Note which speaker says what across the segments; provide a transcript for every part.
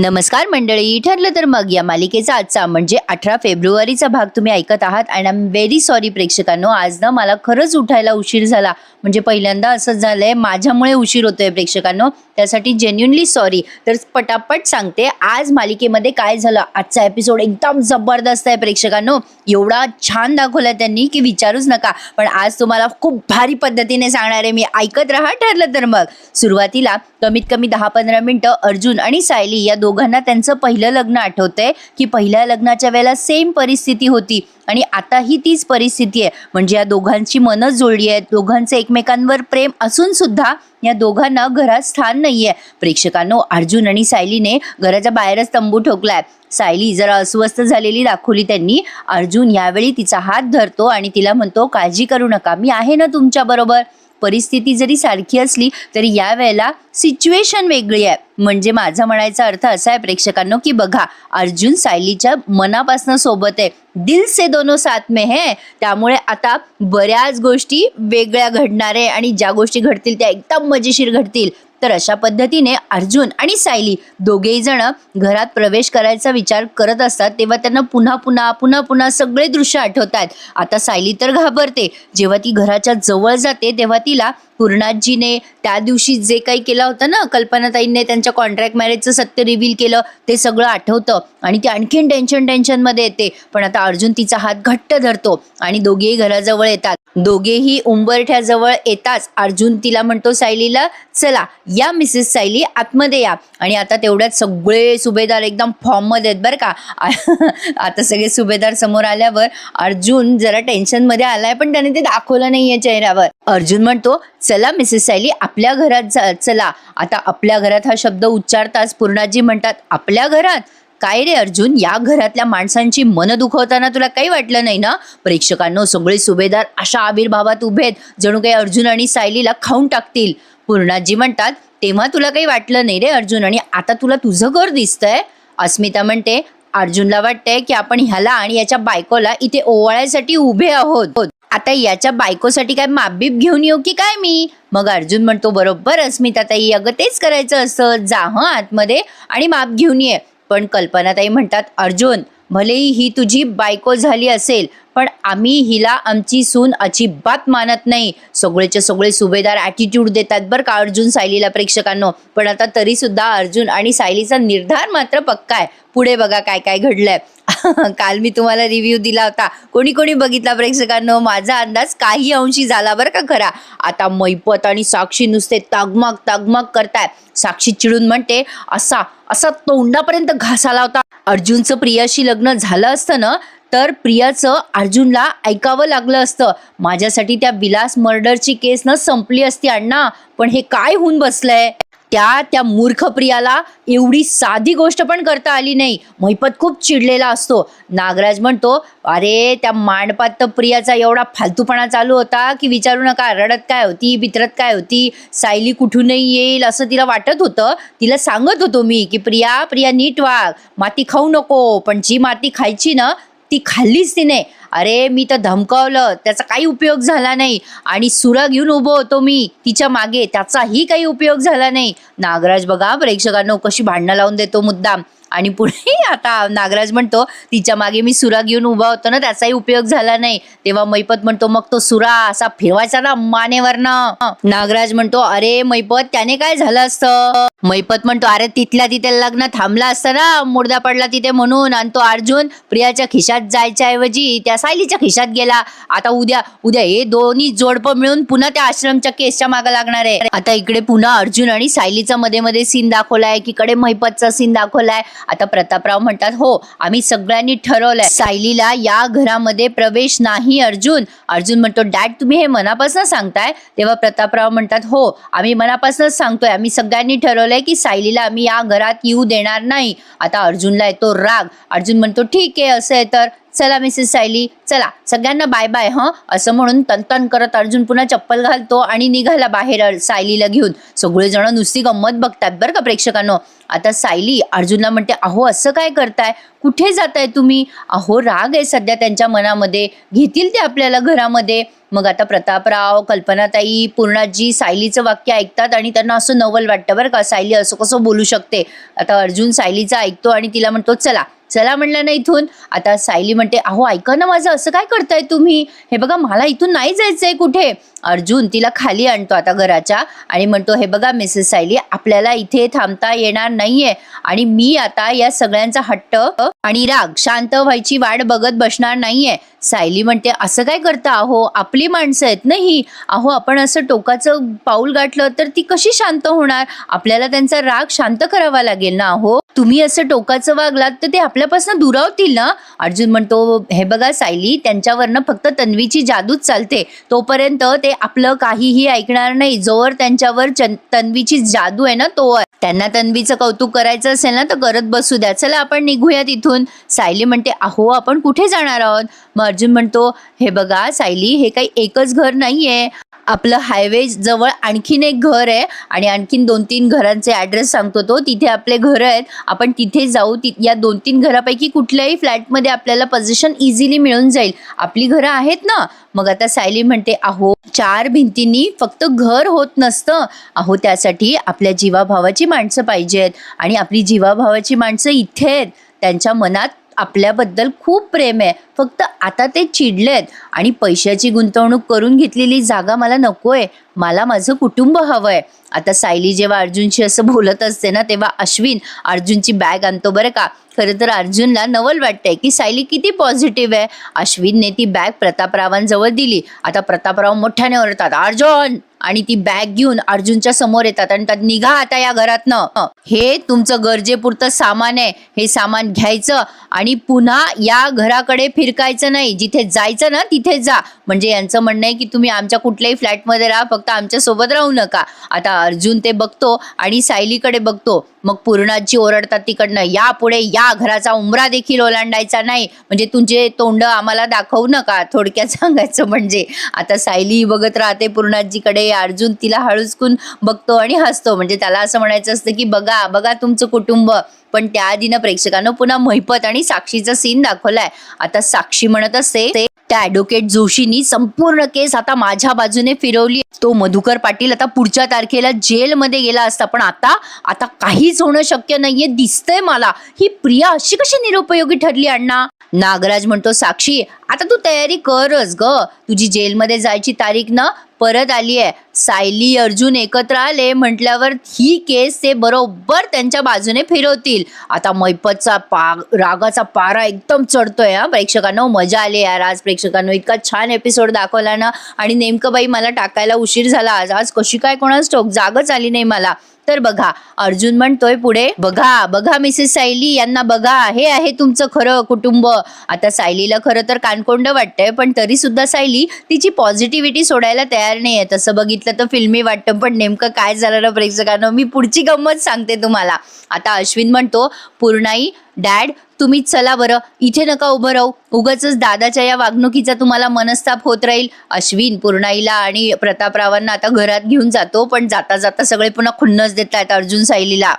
Speaker 1: नमस्कार मंडळी ठरलं तर मग या मालिकेचा आजचा म्हणजे अठरा फेब्रुवारीचा भाग तुम्ही ऐकत आहात. And I am very sorry प्रेक्षकांनो आज ना मला खरंच उठायला उशीर झाला. म्हणजे पहिल्यांदा असंच झालंय माझ्यामुळे उशीर होतोय प्रेक्षकांनो. त्यासाठी जेन्युनली सॉरी तर पटापट सांगते आज मालिकेमध्ये काय झालं? आजचा एपिसोड एकदम जबरदस्त आहे प्रेक्षकांनो. एवढा छान दाखवलाय त्यांनी की विचारूच नका. पण आज तुम्हाला खूप भारी पद्धतीने सांगणार आहे मी ऐकत राहा ठरलं तर मग. सुरुवातीला कमीत कमी दहा पंधरा मिनटं अर्जुन आणि सायली या दोघांना त्यांचं पहिलं लग्न आठवतंय की पहिल्या लग्नाच्या वेळेला सेम परिस्थिती होती आणि आताही तीच परिस्थिती आहे. म्हणजे या दोघांची मनं जोडली आहे दोघांचं एकमेकांवर प्रेम असून सुद्धा या दोघांना घरात स्थान आहे प्रेक्षकांनो अर्जुन आणि सायलीने घराच्या बाहेरच तंबू ठोकलाय. सायली जरा अस्वस्थ झालेली दाखवली त्यांनी. अर्जुन यावेळी तिचा हात धरतो आणि तिला म्हणतो काळजी करू नका मी आहे ना तुमच्या बरोबर. परिस्थिती जरी सारखी असली तरी या वेळेला सिच्युएशन वेगळी आहे. म्हणजे माझा म्हणायचा अर्थ असा आहे प्रेक्षकांनो की बघा अर्जुन सायलीच्या मनापासून सोबत आहे. दिल से दोनो साथ में है. त्यामुळे आता बऱ्याच गोष्टी वेगळ्या घडणार आहे आणि ज्या गोष्टी घडतील त्या एकदम मजेशीर घडतील. तर अशा पद्धतीने अर्जुन आणि सायली दोघेही जण घरात प्रवेश करायचा विचार करत असतात. तेव्हा त्यांना पुन्हा पुन्हा पुन्हा पुन्हा सगळे दृश्य आठवतात. आता सायली तर घाबरते. जेव्हा ती घराच्या जवळ जाते तेव्हा तिला पूर्णाजीने त्या दिवशी जे काही केलं होतं ना कल्पनाताईंनी त्यांच्या कॉन्ट्रॅक्ट मॅरेजचं सत्य रिव्हील केलं ते सगळं आठवतं. आणि ती आणखीन टेन्शन टेन्शनमध्ये येते. पण आता अर्जुन तिचा हात घट्ट धरतो आणि दोघेही घराजवळ येतात. दोघेही उंबरठ्याजवळ येताच अर्जुन तिला म्हणतो सायलीला चला या मिसेस सायली आतमध्ये या. आणि आता तेवढ्यात सगळे सुभेदार एकदम फॉर्ममध्ये आहेत बरं का. आता सगळे सुभेदार समोर आल्यावर अर्जुन जरा टेन्शनमध्ये आलाय पण त्याने ते दाखवलं नाहीये चेहऱ्यावर. अर्जुन म्हणतो चला मिसेस सायली आपल्या घरात जा चला. आता आपल्या घरात हा शब्द उच्चारताच पूर्णाजी म्हणतात आपल्या घरात? काय रे अर्जुन? या घरातल्या माणसांची मन दुखवताना तुला काही वाटलं नाही ना? प्रेक्षकांनो सगळे सुभेदार अशा आविर्भावात उभे आहेत जणू काही अर्जुन आणि सायलीला खाऊन टाकतील. पूर्णाजी म्हणतात तेव्हा तुला काही वाटलं नाही रे अर्जुन आणि आता तुला तुझं घर दिसतंय. अस्मिता म्हणते अर्जुनला वाटतंय की आपण ह्याला आणि याच्या बायकोला इथे ओवाळायसाठी उभे आहोत. आता याच्या बायकोसाठी काय मापबीप घेऊन येऊ की काय मी? मग अर्जुन म्हणतो बरोबर अस्मिता ताई अगं तेच करायचं असतं. जा हं आतमध्ये आणि माप घेऊन ये. पण कल्पनाताई म्हणतात अर्जुन भलेही ही तुझी बायको झाली असेल पण आम्ही हिला आमची सून अजिबात मानत नाही. सगळेचे सगळे सुभेदार ॲटिट्यूड देतात बरं का अर्जुन सायलीला प्रेक्षकांनो. पण आता तरी सुद्धा अर्जुन आणि सायलीचा निर्धार मात्र पक्का आहे. पुढे बघा काय काय घडलंय. काल मी तुम्हाला रिव्ह्यू दिला होता. कोणी कोणी बघितला प्रेक्षकांनो माझा अंदाज काही अंशी झाला बरं का खरा. आता मैपत आणि साक्षी नुसते तगमग तगमग करताय. साक्षी चिडून म्हणते असा असा तोंडापर्यंत घास आला होता. अर्जुनचं प्रियाशी लग्न झालं असतं ना तर प्रियाचं अर्जुनला ऐकावं लागलं असतं. माझ्यासाठी त्या विलास मर्डरची केस न संपली असती अण्णा पण हे काय होऊन बसलंय? त्या त्या मूर्ख प्रियाला एवढी साधी गोष्ट पण करता आली नाही. महिपत खूप चिडलेला असतो. नागराज म्हणतो अरे त्या मांडपात तर प्रियाचा एवढा फालतूपणा चालू होता की विचारू नका रडत काय होती बितरत काय होती सायली कुठूनही येईल असं तिला वाटत होतं. तिला सांगत होतो मी की प्रिया प्रिया नीट वाघ माती खाऊ नको पण जी माती खायची ना ती खाल्लीच तिने. अरे मी तर धमकावलं. त्याचा काही उपयोग झाला नाही. आणि सुरा घेऊन उभं होतो मी तिच्यामागे. त्याचाही काही उपयोग झाला नाही. नागराज बघा प्रेक्षकांना कशी भांडणं लावून देतो मुद्दाम. आणि पुढे आता नागराज म्हणतो तिच्यामागे मी सुरा घेऊन उभा होतो ना त्याचाही उपयोग झाला नाही. तेव्हा मैपत म्हणतो मग तो सुरा असा फिरवायचा ना मानेवरनं नागराज म्हणतो अरे मैपत त्याने काय झालं असतं? मैपत म्हणतो अरे तिथल्या तिथे लग्न थांबला असतं ना मुर्दा पडला तिथे म्हणून आणि तो अर्जुन प्रियाच्या खिशात जायच्या ऐवजी त्या सायलीच्या खिशात गेला. आता उद्या उद्या हे दोन्ही जोडपं मिळून पुन्हा त्या आश्रमच्या केसच्या मागे लागणार आहे. आता इकडे पुन्हा अर्जुन आणि सायलीचा मध्ये मध्ये सीन दाखवलाय की कडे मैपतचा सीन दाखवलाय आता प्रतापराव म्हणतात हो आम्ही सगळ्यांनी ठरवलंय सायलीला या घरामध्ये प्रवेश नाही अर्जुन. अर्जुन म्हणतो डॅड तुम्ही हे मनापासून सांगताय? तेव्हा प्रतापराव म्हणतात हो आम्ही मनापासूनच सांगतोय. आम्ही सगळ्यांनी ठरवलंय की सायलीला आम्ही या घरात येऊ देणार नाही. आता अर्जुनला येतो राग. अर्जुन म्हणतो ठीक आहे असं आहे तर. चला मिसेस सायली चला सगळ्यांना बाय बाय हं? असं म्हणून तनतन करत अर्जुन पुन्हा चप्पल घालतो आणि निघाला बाहेर सायलीला घेऊन. सगळेजण नुसती गंमत बघतात बरं का प्रेक्षकांनो. आता सायली अर्जुनला म्हणते अहो असं काय करताय? कुठे जाताय तुम्ही? अहो राग आहे सध्या त्यांच्या मनामध्ये. घेतील ते आपल्याला घरामध्ये. मग आता प्रतापराव कल्पनाताई पूर्णाजी सायलीचं वाक्य ऐकतात आणि त्यांना असं नवल वाटतं बरं का सायली असं कसं बोलू शकते. आता अर्जुन सायलीचं ऐकतो आणि तिला म्हणतो चला चला म्हणलं ना इथून. आता सायली म्हणते अहो ऐका ना माझं असं काय करताय तुम्ही? हे बघा मला इथून नाही जायचंय कुठे? अर्जुन तिला खाली आणतो आता घराच्या आणि म्हणतो हे बघा मिसेस सायली आपल्याला इथे थांबता येणार नाहीये आणि मी आता या सगळ्यांचा हट्ट आणि राग शांत व्हायची वाट बघत बसणार नाहीये. सायली म्हणते असं काय करता? अहो आपली माणसं आहेत ना ही? अहो आपण असं टोकाचं पाऊल गाठलं तर ती कशी शांत होणार? आपल्याला त्यांचा राग शांत करावा लागेल ना? अहो तुम्ही असं टोकाचं वागलात तर ते आपल्यापासून दुरावतील ना? अर्जुन म्हणतो हे बघा सायली त्यांच्यावरनं फक्त तन्वीची जादूच चालते. तोपर्यंत ते आपलं काहीही ऐकणार नाही. जोवर त्यांच्यावर तन्वीची जादू आहे ना तोवर. त्यांना तन्वीचं कौतुक करायचं असेल ना तर करत बसू द्या. चला आपण निघूया तिथून सायली म्हणते अहो आपण कुठे जाणार आहोत? मग अर्जुन म्हणतो हे बघा सायली हे काही एकच घर नाहीये. आपलं हायवे जवळ आणखीन एक घर आहे आणि आणखीन दोन तीन घरांचे ॲड्रेस सांगतो तो. तिथे आपले घर आहेत. आपण तिथे जाऊ ति या दोन तीन घरापैकी कुठल्याही फ्लॅटमध्ये आपल्याला पोझिशन इझिली मिळून जाईल. आपली घरं आहेत ना? मग आता सायली म्हणते अहो चार भिंतींनी फक्त घर होत नसतं. अहो त्यासाठी आपल्या जीवाभावाची माणसं पाहिजेत आणि आपली जीवाभावाची माणसं इथे आहेत. त्यांच्या मनात आपल्याबद्दल खूप प्रेम आहे. फक्त आता ते चिडलेत आणि पैशाची गुंतवणूक करून घेतलेली जागा मला नकोय. मला माझं कुटुंब हवंय. आता सायली जेव्हा अर्जुनशी असं बोलत असते ना तेव्हा अश्विन अर्जुनची बॅग आणतो बरं का? खरं तर अर्जुनला नवल वाटतंय की सायली किती पॉझिटिव्ह आहे. अश्विनने ती बॅग प्रतापरावांजवळ दिली. आता प्रतापराव मोठ्याने ओरडतात अर्जुन आणि ती बॅग घेऊन अर्जुनच्या समोर येतात आणि त्यात निघा आता या घरातनं. हे तुमचं गरजेपुरतं सामान आहे. हे सामान घ्यायचं आणि पुन्हा या घराकडे फिरकायचं नाही. जिथे जायचं ना तिथे जा. म्हणजे यांचं म्हणणं आहे की तुम्ही आमच्या कुठल्याही फ्लॅटमध्ये राहा फक्त आमच्यासोबत राहू नका. आता अर्जुन ते बघतो आणि सायलीकडे बघतो. मग पूर्णाजी ओरडतात तिकडनं या पुढे या घराचा उमरा देखील ओलांडायचा नाही. म्हणजे तुझे तोंड आम्हाला दाखवू नका थोडक्यात सांगायचं म्हणजे. आता सायली बघत राहते पूर्णाजीकडे अर्जुन तिला हळूचकून बघतो आणि हसतो. म्हणजे त्याला असं म्हणायचं असतं की बघा बघा तुमचं कुटुंब. पण त्या ना प्रेक्षकांना पुन्हा महिपत आणि साक्षीचा सीन दाखवलाय. आता साक्षी म्हणत असते त्या ॲडव्होकेट जोशीनी संपूर्ण केस आता माझ्या बाजूने फिरवली. तो मधुकर पाटील आता पुढच्या तारखेला जेलमध्ये गेला असता. पण आता आता काहीच होणं शक्य नाहीये दिसतंय मला. ही प्रिया अशी कशी निरुपयोगी ठरली अण्णा? नागराज म्हणतो साक्षी आता तू तयारी करच ग. तुझी जेलमध्ये जायची तारीख ना परत आली आहे सायली अर्जुन एकत्र आले म्हटल्यावर ही केस ते बरोबर त्यांच्या बाजूने फिरवतील. आता मैपतचा पा रागाचा पारा एकदम चढतोय हा. प्रेक्षकांनो मजा आली यार आज. प्रेक्षकांनो इतका छान एपिसोड दाखवला ना. आणि नेमकं बाई मला टाकायला उशीर झाला आज. आज कशी काय कोणाच ठोक? जागच आली नाही मला. तर बघा अर्जुन म्हणतोय पुढे बघा बघा मिसेस सायली यांना बघा हे आहे तुमचं खरं कुटुंब. आता सायलीला खरं तर कानकोंड वाटतंय पण तरी सुद्धा सायली तिची पॉझिटिव्हिटी सोडायला तयार नाहीये. तसं बघितलं तर फिल्मी वाटतं पण नेमकं काय झालं ना प्रेक्षकांनो? मी पुढची गंमत सांगते तुम्हाला. आता अश्विन म्हणतो पूर्णाई डॅड तुम्ही चला बरं. इथे नका उभं राहू. उगाच दादाच्या या वागणुकीचा तुम्हाला मनस्ताप होत राहील. अश्विन पूर्णाईला आणि प्रतापरावांना आता घरात घेऊन जातो पण जाता जाता सगळे पुन्हा खुन्नस देत आहेत अर्जुन सायलीला.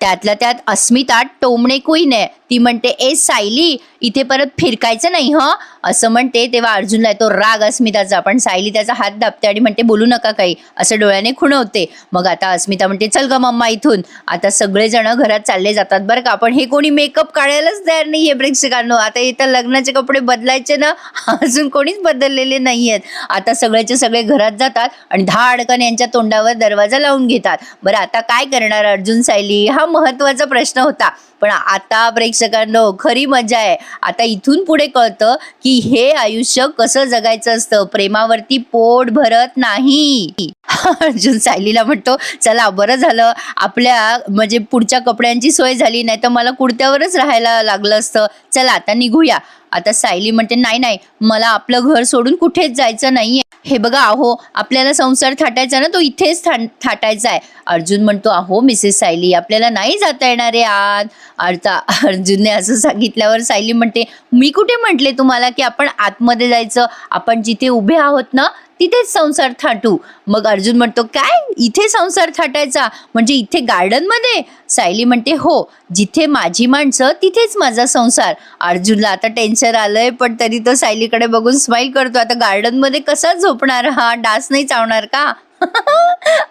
Speaker 1: त्यातल्या त्यात अस्मिता टोमणे कुईन आहे ती म्हणते ए सायली इथे परत फिरकायचं नाही हं? असं म्हणते तेव्हा अर्जुनला येतो राग अस्मिताचा पण सायली त्याचा हात दाबते आणि म्हणते बोलू नका काही. असं डोळ्याने खुणवते. मग आता अस्मिता म्हणते चल ग मम्मा इथून. आता सगळेजण घरात चालले जातात बरं का पण हे कोणी मेकअप काढायलाच तयार नाही आहे प्रेक्षकांनो. आता इथं लग्नाचे कपडे बदलायचे ना अजून कोणीच बदललेले नाही आहेत. आता सगळेचे सगळे घरात जातात आणि धाडकन यांच्या तोंडावर दरवाजा लावून घेतात. बरं आता काय करणार अर्जुन सायली? हा महत्त्वाचा प्रश्न होता. पण आता प्रेक्षकांनो खरी मजा आहे. आता इथून पुढे कळतं की हे आयुष्य कसं जगायचं असतं. प्रेमावरती पोट भरत नाही. अर्जुन सायलीला म्हणतो चला बरं झालं. आपल्या म्हणजे पुढच्या कपड्यांची सोय झाली नाही तर मला कुडत्यावरच राहायला लागलं असतं. चला आता निघूया. आता सायली म्हणते नाही नाही मला आपलं घर सोडून कुठेच जायचं नाहीये. हे बघा अहो आपल्याला संसार थाटायचा ना तो इथेच था थाटायचा आहे. अर्जुन म्हणतो अहो मिसेस सायली आपल्याला नाही जाता येणार आहे आत अर्था अर्जुनने असं सांगितल्यावर सायली म्हणते मी कुठे म्हटले तुम्हाला की आपण आतमध्ये जायचं? आपण जिथे उभे आहोत ना तिथेच संसार थाटू. मग अर्जुन म्हणतो काय? इथे संसार थाटायचा? म्हणजे इथे गार्डनमध्ये? सायली म्हणते हो जिथे माझी माणसं तिथेच माझा संसार. अर्जुनला आता टेन्शन आलंय पण तरी तो सायलीकडे बघून स्माईल करतो. आता गार्डनमध्ये कसा झोपणार हा? डास नाही चावणार का?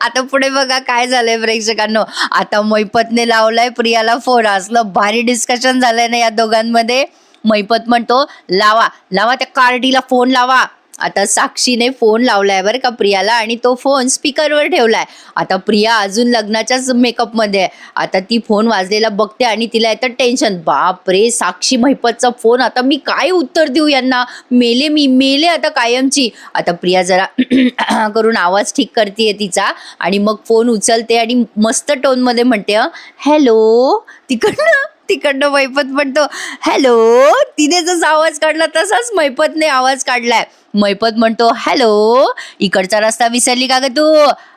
Speaker 1: आता पुढे बघा काय झालंय प्रेक्षकांनो. आता मैपतने लावलाय प्रियाला फोन असलं भारी डिस्कशन झालंय ना या दोघांमध्ये. मैपत म्हणतो लावा लावा त्या कार्डीला फोन लावा. आता साक्षीने फोन लावलाय बरं का प्रियाला आणि तो फोन स्पीकरवर ठेवलाय. आता प्रिया अजून लग्नाच्याच मेकअपमध्ये आहे. आता ती फोन वाजलेला बघते आणि तिला येतं टेन्शन बाप रे साक्षी महिपतचा फोन. आता मी काय उत्तर देऊ यांना? मेले मी मेले आता कायमची. आता प्रिया जरा करून आवाज ठीक करते तिचा आणि मग फोन उचलते आणि मस्त टोनमध्ये म्हणते हॅलो. तिकडनं तिकडनं मैपत म्हणतो हॅलो. तिने जसा आवाज काढला तसाच मैपतने आवाज काढलाय. मैपत म्हणतो हॅलो इकडचा रस्ता विसरली का ग तू?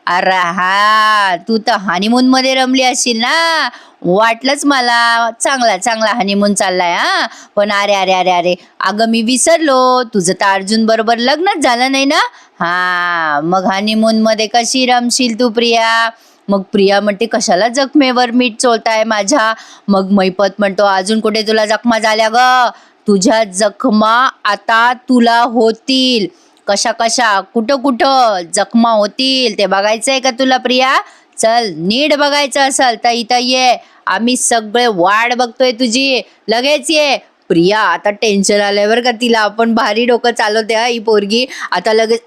Speaker 1: अरे हा तू तर हनीमून मध्ये रमली असशील ना. वाटलंच मला चांगला चांगला हनीमून चाललाय हा. पण अरे अरे अरे अरे अगं मी विसरलो. तुझं तर अर्जुन बरोबर लग्नच झालं नाही ना? हा मग हनीमून मध्ये कशी रमशील तू प्रिया? मग प्रिया म्हणते कशाला जखमेवर मीठ चोळताय माझ्या? मग मैपत म्हणतो अजून कुठे तुला जखमा झाल्या ग? तुझ्या जखमा आता तुला होतील. कशा कशा? कुठं कुठं? जखमा होतील. ते बघायचंय का तुला प्रिया? चल नीट बघायचं असेल तर इथं ये. आम्ही सगळे वाट बघतोय तुझी. लगेच ये. प्रिया आता टेन्शन आलंय बरं का तिला. आपण भारी डोकं चालवते हा ही पोरगी. आता लगेच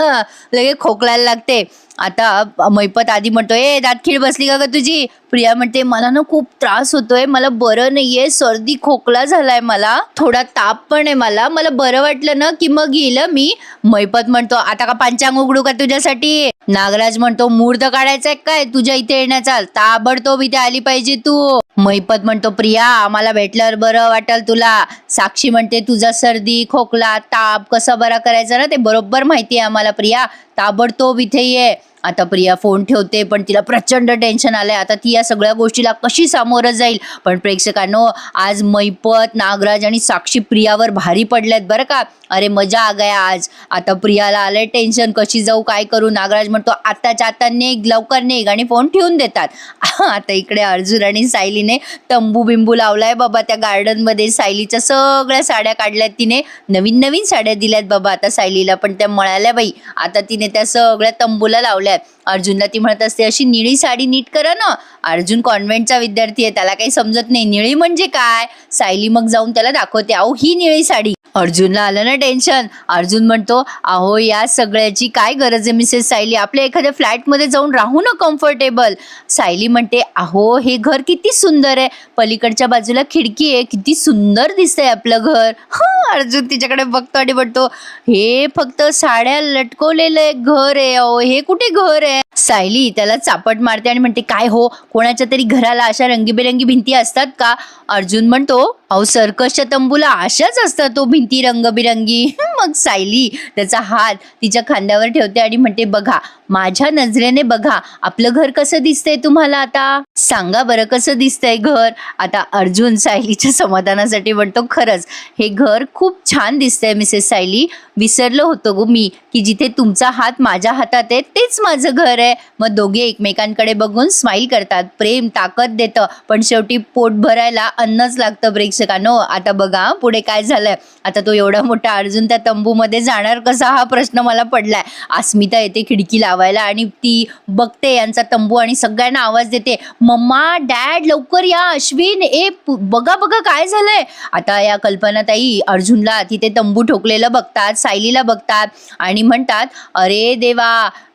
Speaker 1: लगेच खोकलायला लागते. आता मैपत आधी म्हणतो ए दातखीड बसली का ग तुझी? प्रिया म्हणते मला ना खूप त्रास होतोय. मला बरं नाहीये. सर्दी खोकला झालाय मला. थोडा ताप पण आहे मला. मला बरं वाटलं ना की मग येईल मी. मैपत म्हणतो आता का पंचांग उघडू का तुझ्यासाठी? नागराज म्हणतो मूर्त काढायचा काय? तुझ्या इथे येण्याचा ताबडतोब इथे आली पाहिजे तू. मैपत म्हणतो प्रिया आम्हाला भेटल्यावर बरं वाटेल तुला. साक्षी म्हणते तुझा सर्दी खोकला ताप कसा बरा करायचा ना ते बरोबर माहिती आहे आम्हाला प्रिया. ताबडतोब इथे ये. आता प्रिया फोन ठेवते पण तिला प्रचंड टेन्शन आलंय. आता ती या सगळ्या गोष्टीला कशी सामोरं जाईल? पण प्रेक्षकांनो आज मैपत नागराज आणि साक्षी प्रियावर भारी पडल्यात बरं का? अरे मजा आ गया आज. आता प्रियाला आलंय टेन्शन कशी जाऊ काय करू? नागराज म्हणतो आत्ताच्या आता नेग लवकर नेग आणि फोन ठेवून देतात. आता इकडे अर्जुन आणि सायलीने तंबू बिंबू लावलाय बाबा त्या गार्डनमध्ये सायलीच्या सगळ्या साड्या काढल्यात तिने. नवीन नवीन साड्या दिल्यात बाबा आता सायलीला पण त्या मळाल्या बाई. आता तिने त्या सगळ्या तंबूला लावल्यात. अर्जुनला ती म्हणत असते अशी निळी साडी नीट करा ना. अर्जुन कॉन्व्हेंटचा विद्यार्थी आहे त्याला काही समजत नाही. निळी म्हणजे काय? सायली मग जाऊन त्याला दाखवते अहो ही निळी साडी. अर्जुनला आलं ना टेन्शन. अर्जुन म्हणतो अहो या सगळ्याची काय गरज आहे मिसेस सायली? आपल्या एखाद्या फ्लॅटमध्ये जाऊन राहू ना कम्फर्टेबल. सायली म्हणते अहो हे घर किती सुंदर आहे. पलीकडच्या बाजूला खिडकी आहे. किती सुंदर दिसतंय आपलं घर. हा अर्जुन तिच्याकडे बघतो आणि म्हणतो हे फक्त साड्या लटकवलेलं एक घर आहे. अहो हे कुठे घर आहे. सायली त्याला चापट मारते आणि म्हणते काय हो? कोणाच्या तरी घराला अशा रंगीबेरंगी भिंती असतात का? अर्जुन म्हणतो अहो सर्कसच्या तंबूला अशाच असतात तो भिंती रंगबिरंगी. मग सायली त्याचा हात तिच्या खांद्यावर ठेवते आणि म्हणते बघा माझ्या नजरेने बघा आपलं घर कसं दिसतंय तुम्हाला आता? सांगा बरं कसं दिसतंय घर? आता अर्जुन सायलीच्या समाधानासाठी म्हणतो खरंच हे घर खूप छान दिसतंय मिसेस सायली. विसरलं होतं गो मी की जिथे तुमचा हात माझ्या हातात आहे तेच माझं घर आहे. मग दोघे एकमेकांकडे बघून स्माईल करतात. प्रेम ताकद देतं पण शेवटी पोट भरायला अन्नच लागतं ब्रेक प्रेक्षकांनो आता बघा पुढे काय झालंय? आता तो एवढा मोठा अर्जुन त्या तंबूमध्ये जाणार कसा? हा प्रश्न मला पडलाय. अस्मिता येते खिडकी लावायला आणि ती बघते यांचा तंबू आणि सगळ्यांना आवाज देते मम्मा डॅड लवकर या अश्विन ए बघा बघा काय झालंय? आता या कल्पनाताई अर्जुनला तिथे तंबू ठोकलेलं बघतात सायलीला बघतात आणि म्हणतात अरे देवा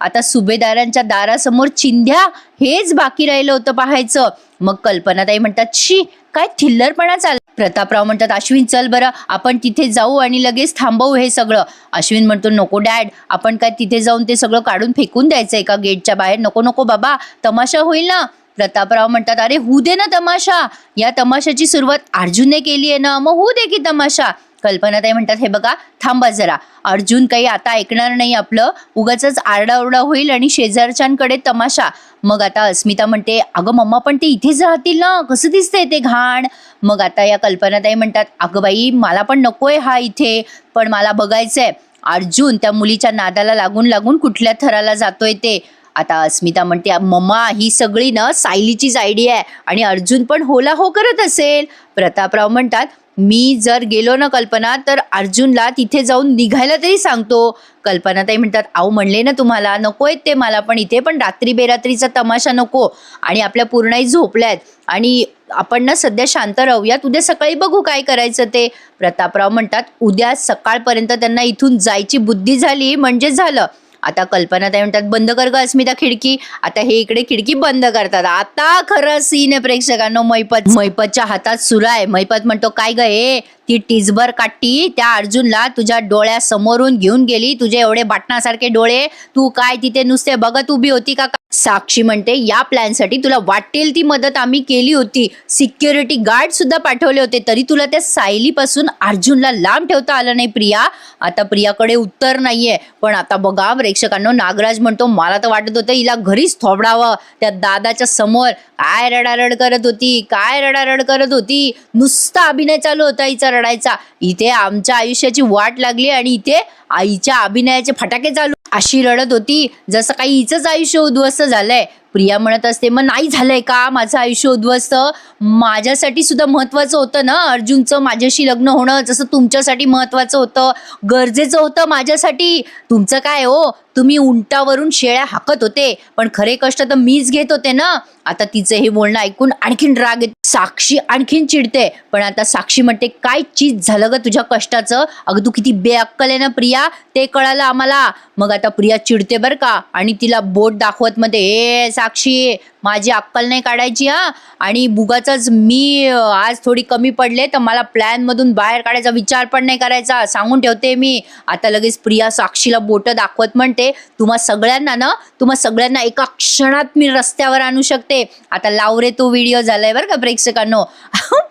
Speaker 1: आता सुभेदारांच्या दारासमोर चिंध्या हेच बाकी राहिलं होतं पाहायचं. मग कल्पनाताई म्हणतात शी काय थिल्लरपणा चाल प्रतापराव म्हणतात अश्विन चल बरं आपण तिथे जाऊ आणि लगेच थांबवू हे सगळं. अश्विन म्हणतो नको डॅड आपण काय तिथे जाऊन ते सगळं काढून फेकून द्यायचं एका गेटच्या बाहेर? नको नको बाबा तमाशा होईल ना. प्रतापराव म्हणतात अरे होऊ दे ना तमाशा. या तमाशाची सुरुवात अर्जुनने केली आहे ना मग होऊ दे की तमाशा. कल्पनाताई म्हणतात हे बघा थांबा जरा. अर्जुन काही आता ऐकणार नाही आपलं. उगाच आरडाओरडा होईल आणि शेजारच्यांकडे तमाशा. मग आता अस्मिता म्हणते अगं मम्मा पण ते इथेच राहतील ना? कसं दिसतंय ते घाण? मग आता या कल्पनाताई म्हणतात अगं बाई मला पण नकोय हा इथे पण मला बघायचंय. अर्जुन त्या मुलीच्या नादाला लागून लागून कुठल्या थराला जातोय ते. आता अस्मिता म्हणते मम्मा ही सगळी ना सायलीचीच आयडिया आहे आणि अर्जुन पण होला हो करत असेल. प्रतापराव म्हणतात मी जर गेलो ना कल्पना तर अर्जुनला तिथे जाऊन निघायला तरी सांगतो. कल्पनाताई म्हणतात आऊ म्हणले ना तुम्हाला नको आहेत ते मला पण इथे पण रात्री बेरात्रीचा तमाशा नको आणि आपल्या पूर्णाई झोपल्यात आणि आपण ना सध्या शांत राहूयात उद्या सकाळी बघू काय करायचं ते. प्रतापराव म्हणतात उद्या सकाळपर्यंत त्यांना इथून जायची बुद्धी झाली म्हणजे झालं. आता कल्पना ताई म्हणतात बंद कर ग अस्मिता खिडकी. आता हे इकडे खिडकी बंद करतात. आता खरं सीन आहे प्रेक्षकांनो. मैपत मैपतच्या हातात सुरा आहे. मैपत म्हणतो काय ग हे? ती टीजभर काठी त्या अर्जुनला तुझ्या डोळ्यासमोरून घेऊन गेली. तुझे एवढे बाटणासारखे डोळे. तू काय तिथे नुसते बघत उभी होती का? साक्षी म्हणते या प्लॅनसाठी तुला वाटेल ती मदत आम्ही केली होती. सिक्युरिटी गार्ड सुद्धा पाठवले होते. तरी तुला त्या सायलीपासून अर्जुनला लांब ठेवता आलं नाही प्रिया. आता प्रियाकडे उत्तर नाहीये. पण आता बघा प्रेक्षकांनो नागराज म्हणतो मला तर वाटत होतं हिला घरीच थोबडावं. त्या दादाच्या समोर काय रडारड करत होती? काय रडारड करत होती? नुसता अभिनय चालू होता हिचा रडायचा. इथे आमच्या आयुष्याची वाट लागली आणि इथे आईच्या अभिनयाचे फटाके चालू अशी रडत होती. जसं काही हिचंच आयुष्य उद्ध्वस्त झालंय. प्रिया म्हणत असते मग नाही झालंय का? माझं आयुष्य उद्ध्वस्त. माझ्यासाठी सुद्धा महत्वाचं होतं ना अर्जुनचं माझ्याशी लग्न होणं जसं तुमच्यासाठी महत्वाचं होतं गरजेचं होतं माझ्यासाठी. तुमचं काय हो? तुम्ही उंटावरून शेळ्या हाकत होते पण खरे कष्ट तर मीच घेत होते ना. आता तिचं हे बोलणं ऐकून आणखीन राग येत. साक्षी आणखीन चिडते. पण आता साक्षी म्हणते काय चीज झालं ग तुझ्या कष्टाचं? अगं तू किती बेअक्कल आहे ना प्रिया? ते कळालं आम्हाला. मग आता प्रिया चिडते बरं का आणि तिला बोट दाखवत मध्ये ए साक्षी माझी अक्कल नाही काढायची हा. आणि बुगाचाच मी आज थोडी कमी पडले तर मला प्लॅनमधून बाहेर काढायचा विचार पण नाही करायचा. सांगून ठेवते मी. आता लगेच प्रिया साक्षीला बोटं दाखवत म्हणते तुम्हा सगळ्यांना ना तुम्हा सगळ्यांना एका क्षणात मी रस्त्यावर आणू शकते. आता लाव रे तो व्हिडिओ झालाय बरं का प्रेक्षकांनो.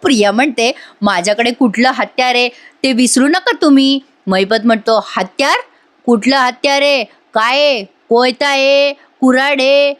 Speaker 1: प्रिया म्हणते माझ्याकडे कुठलं हत्यार आहे? ते विसरू नका तुम्ही. मैपत म्हणतो हत्यार? कुठलं हत्यार आहे? काय आहे? कोयता आहे? कुऱ्हाड आहे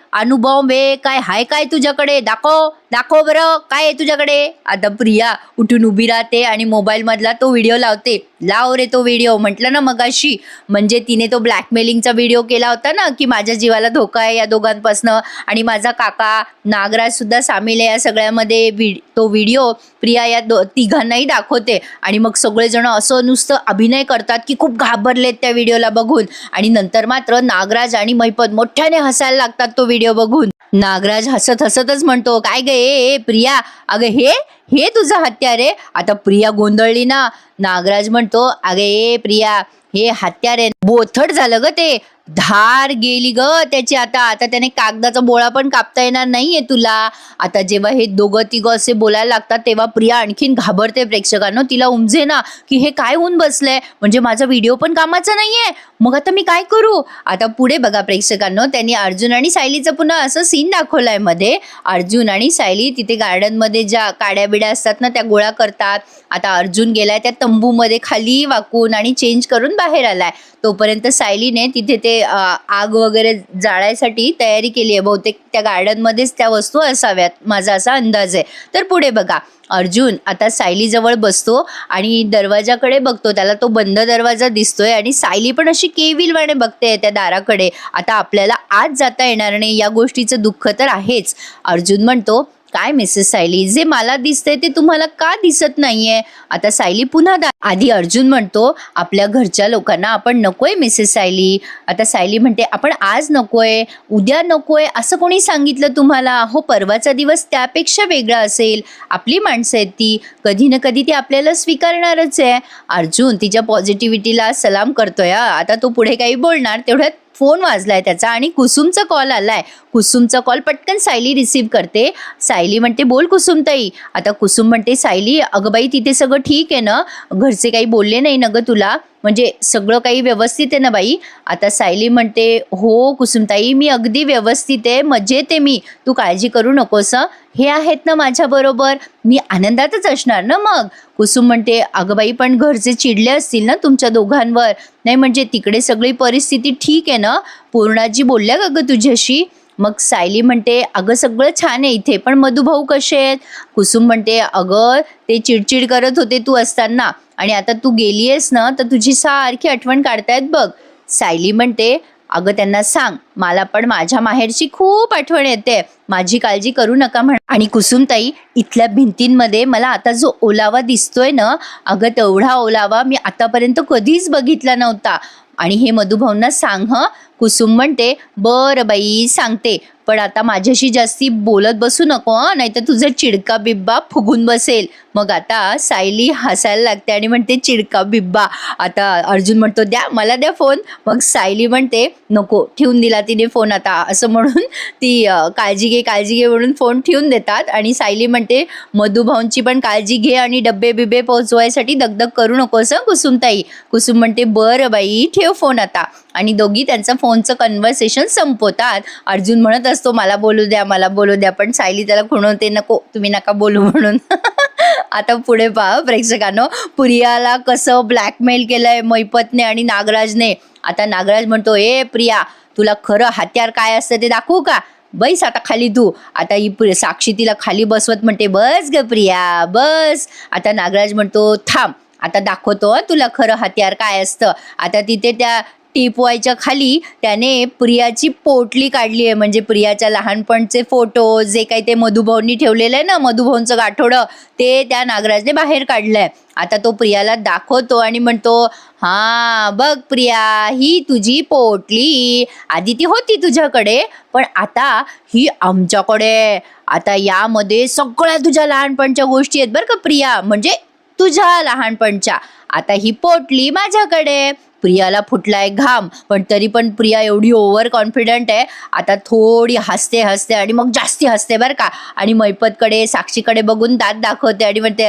Speaker 1: आहे काय हाय काय तुझ्याकडे? दाखव दाखव बरं काय आहे तुझ्याकडे? आता प्रिया उठून उभी राहते आणि मोबाईलमधला तो व्हिडिओ लावते. लाव रे तो व्हिडिओ म्हटलं ना मगाशी. म्हणजे तिने तो ब्लॅकमेलिंगचा व्हिडिओ केला होता ना की माझ्या जीवाला धोका आहे या दोघांपासनं. आणि माझा काका नागराजसुद्धा सामील आहे या सगळ्यामध्ये वि तो व्हिडिओ प्रिया या दो तिघांनाही दाखवते. आणि मग सगळेजण असं नुसतं अभिनय करतात की खूप घाबरलेत त्या व्हिडिओला बघून. आणि नंतर मात्र नागराज आणि मैपत मोठ्याने हसायला लागतात तो व्हिडिओ बघून. नागराज हसत हसतच म्हणतो काय गे ए प्रिया अगं हे हे तुझं हत्यार आहे? आता प्रिया गोंधळली ना. नागराज म्हणतो अगे ए प्रिया हे हत्यार आहे. बोथट झालं ग ते. धार गेली ग त्याची आता. आता त्याने कागदाचा बोळा पण कापता येणार नाहीये तुला. आता जेव्हा हे दोघं तिघं असे बोलायला लागतात तेव्हा प्रिया आणखीन घाबरते प्रेक्षकांनो. तिला उमजे ना की हे काय होऊन बसलंय? म्हणजे माझा व्हिडिओ पण कामाचा नाहीये? मग आता मी काय करू? आता पुढे बघा प्रेक्षकांनो त्यांनी अर्जुन आणि सायलीचं पुन्हा असं सीन दाखवलायमध्ये. अर्जुन आणि सायली तिथे गार्डनमध्ये ज्या काड्या बिड्या असतात ना त्या गोळा करतात. आता अर्जुन गेलाय त्या तंबूमध्ये खाली वाकून आणि चेंज करून बाहेर आलाय. तोपर्यंत सायलीने तिथे ते आग वगैरे जाळायसाठी तयारी केली आहे. बहुतेक त्या गार्डनमध्येच त्या वस्तू असाव्यात. माझा असा अंदाज आहे. तर पुढे बघा. अर्जुन आता सायलीजवळ बसतो आणि दरवाजाकडे बघतो. त्याला तो बंद दरवाजा दिसतोय आणि सायली पण अशी केविलवाणे बघते त्या दाराकडे. आता आपल्याला आज जाता येणार नाही या गोष्टीचं दुःख तर आहेच. अर्जुन म्हणतो काय मिसेस सायली? जे मला दिसतंय ते तुम्हाला का दिसत नाहीये? आता सायली पुन्हा आधी अर्जुन म्हणतो आपल्या घरच्या लोकांना आपण नकोय मिसेस सायली. आता सायली म्हणते आपण आज नकोय उद्या नकोय. असं कोणी सांगितलं तुम्हाला? हो परवाचा दिवस त्यापेक्षा वेगळा असेल. आपली माणसं आहेत ती. कधी ना कधी ती आपल्याला स्वीकारणारच आहे. अर्जुन तिच्या पॉझिटिव्हिटीला सलाम करतोय आता तो पुढे काही बोलणार. तेवढ्यात फोन वाजलाय त्याचा आणि कुसुमचा कॉल आलाय. कुसुमचा कॉल पटकन सायली रिसीव करते. सायली म्हणते बोल कुसुमताई. आता कुसुम म्हणते सायली अगं बाई तिथे सगळं ठीक आहे ना? घरचे काही बोलले नाही ना गं तुला? म्हणजे सगळं काही व्यवस्थित आहे ना बाई? आता सायली म्हणते हो कुसुमताई मी अगदी व्यवस्थित आहे मजेत आहे मी. तू काळजी करू नकोस हे. आहेत ना माझ्याबरोबर मी आनंदातच असणार ना मग? कुसुम म्हणते अगं बाई पण घरचे चिडले असतील ना तुमच्या दोघांवर? नाही म्हणजे तिकडे सगळी परिस्थिती ठीक आहे ना? पूर्णाजी बोलल्या का गं तुझ्याशी? मग सायली म्हणते अगं सगळं छान आहे इथे पण मधुभाऊ कसे आहेत? कुसुम म्हणते अगं ते चिडचिड करत होते तू असताना आणि आता तू गेली आहेस ना तर तुझी सारखी आठवण काढतायत बघ. सायली म्हणते अगं त्यांना सांग मला पण माझ्या माहेरची खूप आठवण येते माझी काळजी करू नका म्हण आणि कुसुमताई इथल्या भिंतींमध्ये मला आता जो ओलावा दिसतोय ना अगं तेवढा ओलावा मी आतापर्यंत कधीच बघितला नव्हता. आणि हे मधुभाऊंना सांग हं. कुसुम म्हणते बरं बाई सांगते. पण आता माझ्याशी जास्ती बोलत बसू नको नाहीतर तुझा चिडका बिब्बा फुगून बसेल. मग आता सायली हसायला लागते आणि म्हणते चिडका बिब्बा आता अर्जुन म्हणतो द्या मला द्या फोन मग सायली म्हणते नको ठेवून दिला तिने फोन आता. असं म्हणून ती काळजी घे काळजी घे म्हणून फोन ठेवून देतात. आणि सायली म्हणते मधुभाऊंची पण काळजी घे आणि डब्बे बिबे पोहोचवायसाठी दगदग करू नको असं कुसुमताई. कुसुम म्हणते बरं बाई ठेव फोन आता. आणि दोघी त्यांचं फोनचं कन्व्हर्सेशन संपवतात. अर्जुन म्हणत असतो मला बोलू द्या मला बोलू द्या. पण सायली त्याला खुणवते नको तुम्ही नका बोलू म्हणून. आता पुढे पहा प्रेक्षकांनो. प्रियाला कसं ब्लॅकमेल केलंय मैपतने आणि नागराजने. आता नागराज म्हणतो ए प्रिया तुला खरं हत्यार काय असतं ते दाखवू का? बैस आता खाली तू. आता ही साक्षी तिला खाली बसवत म्हणते बस ग प्रिया बस. आता नागराज म्हणतो थांब आता दाखवतो तुला खरं हत्यार काय असतं. आता तिथे त्या टिपवायच्या खाली त्याने प्रियाची पोटली काढली आहे. म्हणजे प्रियाच्या लहानपणचे फोटो जे काही ते मधुभाऊंनी ठेवलेलं आहे ना मधुभाऊंचं गाठोडं ते त्या नागराजने बाहेर काढलंय. आता तो प्रियाला दाखवतो आणि म्हणतो हा बघ प्रिया ही तुझी पोटली. आधी ती होती तुझ्याकडे पण आता ही आमच्याकडे आता यामध्ये सगळ्या तुझ्या लहानपणच्या गोष्टी आहेत बरं का प्रिया. म्हणजे तुझ्या लहानपणच्या. आता ही पोटली माझ्याकडे प्रियाला फुटलाय घाम पण तरी पण प्रिया एवढी ओव्हर कॉन्फिडंट आहे. आता थोडी हसते हसते आणि मग जास्ती हसते बरं का. आणि मैपतकडे साक्षीकडे बघून दात दाखवते आणि म्हणते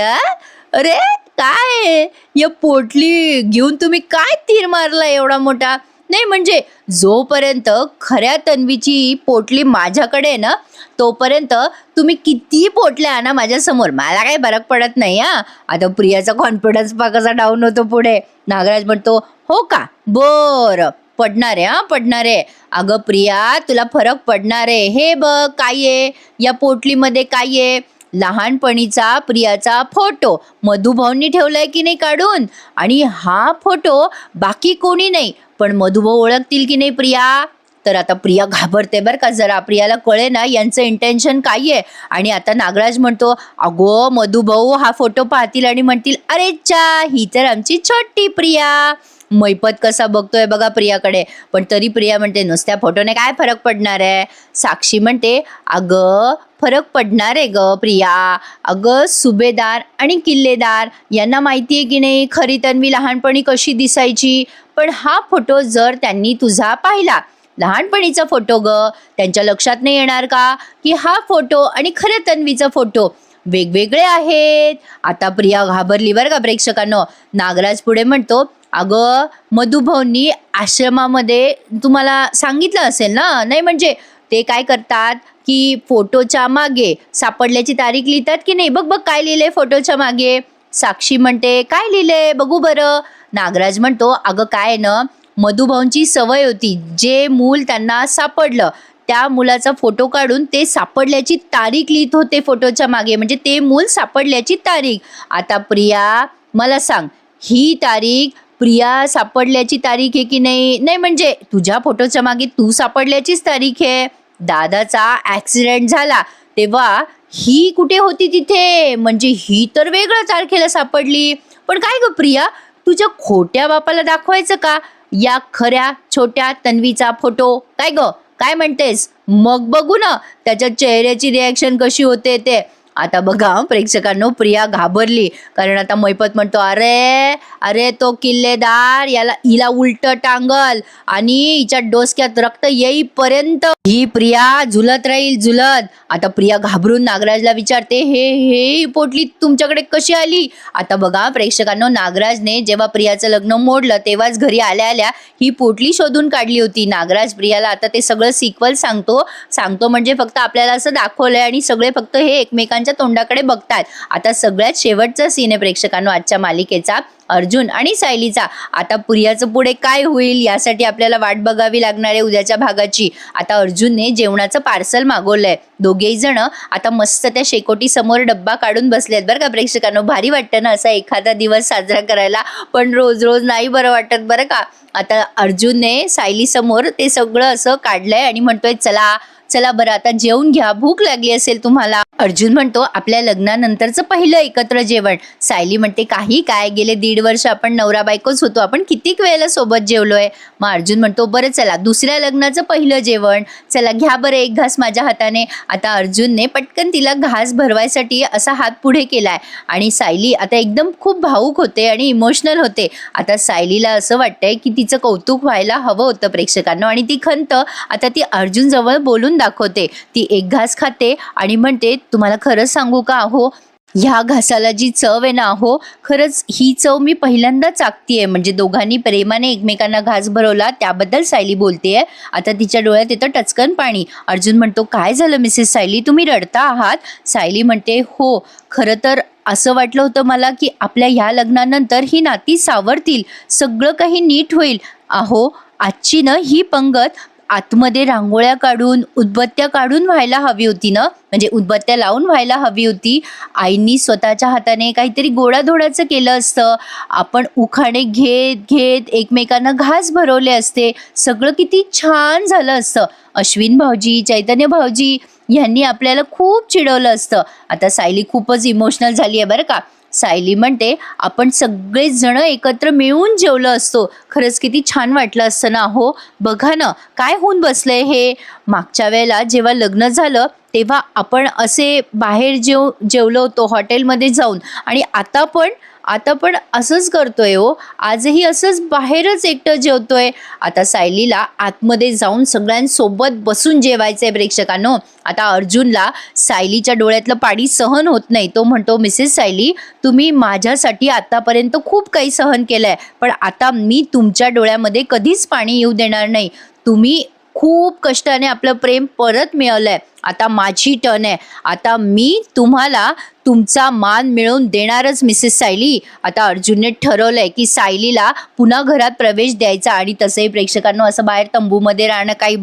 Speaker 1: अरे काय या पोटली घेऊन तुम्ही काय तीर मारला एवढा मोठा? नाही म्हणजे जोपर्यंत खऱ्या तन्वीची पोटली माझ्याकडे ना तोपर्यंत तुम्ही किती पोटल्या आणा माझ्यासमोर. मला काही फरक पडत नाही हा. आता प्रियाचा कॉन्फिडन्स पा कसा डाऊन होतो पुढे. नागराज म्हणतो हो का? बर. पडणार आहे हा? पडणार आहे. अगं प्रिया तुला फरक पडणार आहे. हे बघ काय आहे? या पोटलीमध्ये काय आहे? लहानपणीचा प्रियाचा फोटो. मधुभाऊंनी ठेवलाय की नाही काढून? आणि हा फोटो बाकी कोणी नाही. पण मधुभाऊ ओळखतील की नाही प्रिया? तर आता प्रिया घाबरते बरं का जरा. प्रियाला कळे ना यांचं इंटेन्शन काय आहे? आणि आता नागराज म्हणतो अगो मधुभाऊ हा फोटो पाहतील आणि म्हणतील अरे चा ही तर आमची छोटी प्रिया मैपत कसा बघतोय बघा प्रियाकडे. पण तरी प्रिया म्हणते नुसत्या फोटोने काय फरक पडणार आहे? साक्षी म्हणते अगं फरक पडणार आहे ग प्रिया. अगं सुभेदार आणि किल्लेदार यांना माहिती आहे की नाही खरी तन्वी लहानपणी कशी दिसायची? पण हा फोटो जर त्यांनी तुझा पाहिला लहानपणीचा फोटो ग त्यांच्या लक्षात नाही येणार का की हा फोटो आणि खरं तन्वीचा फोटो वेगवेगळे आहेत? आता प्रिया घाबरली बरं का प्रेक्षकांनो. नागराज पुढे म्हणतो अगं मधुभाऊंनी आश्रमामध्ये तुम्हाला सांगितलं असेल ना? नाही म्हणजे ते काय करतात की फोटोच्या मागे सापडल्याची तारीख लिहितात की नाही? बघ बघ काय लिहिलंय फोटोच्या मागे. साक्षी म्हणते काय लिहिलंय? बघू बरं. नागराज म्हणतो अगं काय ना मधुभाऊंची सवय होती. जे मूल त्यांना सापडलं त्या मुलाचा फोटो काढून ते सापडल्याची तारीख लिहित होते फोटोच्या मागे. म्हणजे ते मूल सापडल्याची तारीख. आता प्रिया मला सांग ही तारीख प्रिया सापडल्याची तारीख आहे की नाही? नाही म्हणजे तुझ्या फोटोच्या मागे तू सापडल्याचीच तारीख आहे. दादाचा ॲक्सिडेंट झाला. तेव्हा ही कुठे होती तिथे? म्हणजे ही तर वेगळ्या तारखेला सापडली. पण काय ग प्रिया? तुझ्या खोट्या बापाला दाखवायचं का? या खऱ्या छोट्या तन्वीचा फोटो. काय ग? काय म्हणतेस? मग बघू ना त्याच्या चेहऱ्याची रिॲक्शन कशी होते ते. आता बघा प्रेक्षकांनो प्रिया घाबरली. कारण आता मैपत म्हणतो अरे अरे तो किल्लेदार याला हिला उलट टांगल आणि हिच्या डोसक्यात रक्त येईपर्यंत ही प्रिया झुलत राहील झुलत. आता प्रिया घाबरून नागराजला विचारते हे हे पोटली तुमच्याकडे कशी आली? आता बघा प्रेक्षकांनो नागराजने जेव्हा प्रियाचं लग्न मोडलं तेव्हाच घरी आल्या आल्या ही पोटली शोधून काढली होती. नागराज प्रियाला आता ते सगळं सिक्वल सांगतो. सांगतो म्हणजे फक्त आपल्याला असं दाखवलंय आणि सगळे फक्त हे एकमेकांच्या तोंडाकडे बघतात. आता सगळ्यात शेवटचा सीन आहे प्रेक्षकांनो आजच्या मालिकेचा. अर्जुन आणि सायलीचा. आता प्रियाचं पुढे काय होईल यासाठी आपल्याला वाट बघावी लागणार आहे उद्याच्या भागाची. आता अर्जुनने जेवणाचं पार्सल मागवलंय. दोघेही जण आता मस्त त्या शेकोटी समोर डब्बा काढून बसलेत बरं का प्रेक्षकांनो. भारी वाटतं ना असा एखादा दिवस साजरा करायला. पण रोज रोज नाही बरं वाटत बरं का. आता अर्जुनने सायली समोर ते सगळं असं काढलंय आणि म्हणतोय चला चला बरं आता जेवून घ्या. भूक लागली असेल तुम्हाला. अर्जुन म्हणतो आपल्या लग्नानंतरचं पहिलं एकत्र जेवण. सायली म्हणते काही काय? गेले दीड वर्ष आपण नवरा बायकोच होतो. आपण कितीक वेळेला सोबत जेवलोय? मग अर्जुन म्हणतो बरं चला. दुसऱ्या लग्नाचं पहिलं जेवण. चला घ्या बरं एक घास माझ्या हाताने. आता अर्जुनने पटकन तिला घास भरवायसाठी असा हात पुढे केलाय. आणि सायली आता एकदम खूप भावूक होते आणि इमोशनल होते. आता सायलीला असं वाटतंय की तिचं कौतुक व्हायला हवं होतं प्रेक्षकांना. आणि ती खंत आता ती अर्जुनजवळ बोलून दाखवते. ती एक घास खाते आणि म्हणते तुम्हाला खरंच सांगू का अहो? ह्या घासाला जी चव आहे ना हो खरंच ही चव मी पहिल्यांदा चाकतीये म्हणजे दोघांनी प्रेमाने एकमेकांना घास भरवला त्याबद्दल सायली बोलतेय. आता तिच्या डोळ्यात येतं टचकन पाणी. अर्जुन म्हणतो काय झालं मिसेस सायली? तुम्ही रडता आहात? सायली म्हणते हो खरं तर असं वाटलं होतं मला की आपल्या ह्या लग्नानंतर ही नाती सावरतील. सगळं काही नीट होईल. अहो आजची ना ही पंगत आतमध्ये रांगोळ्या काढून उदबत्त्या काढून व्हायला हवी होती ना? म्हणजे उदबत्त्या लावून व्हायला हवी होती. आईनी स्वतःच्या हाताने काहीतरी गोडाधोडाचं केलं असतं. आपण उखाणे घेत घेत एकमेकांना घास भरवले असते. सगळं किती छान झालं असतं. अश्विन भाऊजी चैतन्य भाऊजी यांनी आपल्याला खूप चिडवलं असतं. आता सायली खूपच इमोशनल झाली आहे बरं का. सायली म्हणते आपण सगळेच जण एकत्र मिळून जेवलो असतो. खरंच किती छान वाटलं असतं ना हो. बघा ना काय होऊन बसलंय हे? मागच्या वेळेला जेव्हा लग्न झालं तेव्हा आपण असे बाहेर जेव जेवलो होतो हॉटेलमध्ये जाऊन. आणि आता पण आता पण असंच करतोय हो. आजही असंच बाहेरच एकटं जेवतोय. आता सायलीला आतमध्ये जाऊन सगळ्यांसोबत बसून जेवायचंय प्रेक्षकांनो. आता अर्जुनला सायलीच्या डोळ्यातलं पाणी सहन होत नाही. तो म्हणतो मिसेस सायली तुम्ही माझ्यासाठी आतापर्यंत खूप काही सहन केलंय. पण आता मी तुमच्या डोळ्यामध्ये कधीच पाणी येऊ देणार नाही. तुम्ही खूप कष्टाने आपलं प्रेम परत मिळवलंय. आता माझी टर्न आहे. आता मी तुम्हाला तुमचा मान मिळवून देणारच मिसेस सायली आता अर्जुनने ठरवलं आहे की सायलीला पुन्हा घरात प्रवेश द्यायचा आणि तसंही प्रेक्षकांना असं बाहेर तंबूमध्ये राहणं काही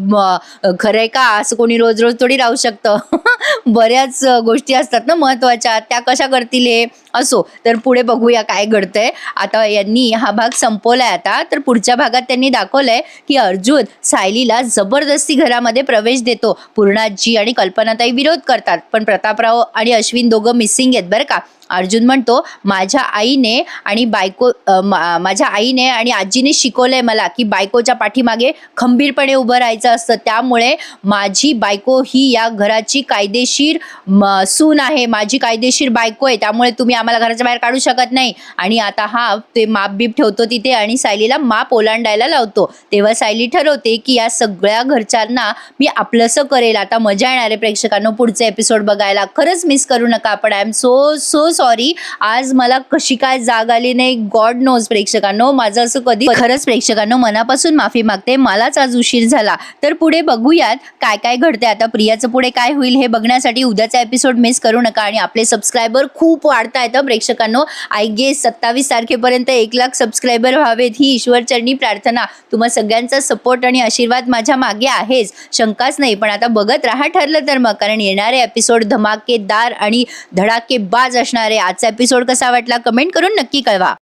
Speaker 1: खरं आहे का? असं कोणी रोज रोज थोडी राहू शकतं. बऱ्याच गोष्टी असतात ना महत्त्वाच्या. त्या कशा करतील हे? असो. तर पुढे बघूया काय घडतंय. आता यांनी हा भाग संपवलाय आता. तर पुढच्या भागात त्यांनी दाखवलंय की अर्जुन सायलीला जबरदस्ती घरामध्ये प्रवेश देतो. पूर्णाजी आणि कल्पनाताई विरोध करतात. पण प्रतापराव आणि अश्विन दोघं मिसिंग आहेत बरं का? अर्जुन म्हणतो माझ्या आईने आणि बायको मा- माझ्या आईने आणि आजीने शिकवलंय मला की बायकोच्या पाठीमागे खंबीरपणे उभं राहायचं असतं. त्यामुळे माझी बायको ही या घराची कायदेशीर म- सून आहे. माझी कायदेशीर बायको आहे. त्यामुळे तुम्ही आम्हाला घराच्या बाहेर काढू शकत नाही. आणि आता हा ते माप बीप ठेवतो तिथे आणि सायलीला माप ओलांडायला लावतो. तेव्हा सायली ठरवते की या सगळ्या घरच्यांना मी आपलंसं करेल. आता मजा येणार आहे प्रेक्षकांनो पुढचे एपिसोड बघायला. खरंच मिस करू नका आपण. I am so so sorry आज मला कशी काय जाग आली नाही गॉड नोज प्रेक्षकांनो. माझं असं कधी खरंच प्रेक्षकांनो मनापासून माफी मागते. मलाच आज उशीर झाला. तर पुढे बघूयात काय काय घडते आता प्रियाचं पुढे काय होईल हे बघण्यासाठी उद्याचा एपिसोड मिस करू नका आणि आपले सबस्क्रायबर खूप वाढता येतं प्रेक्षकांनो. आय गेस सत्तावीस तारखेपर्यंत एक लाख सबस्क्रायबर व्हावेत ही ईश्वरचरणी प्रार्थना. तुम्हा सगळ्यांचा सपोर्ट आणि आशीर्वाद माझ्या मागे आहेच. शंकाच नाही पण आता बघत राहा ठरलं तर मग. कारण येणारे एपिसोड धमाकेदार आणि धडाकेबाज असणार आहे. आजचा एपिसोड कसा वाटला कमेंट करून नक्की कळवा.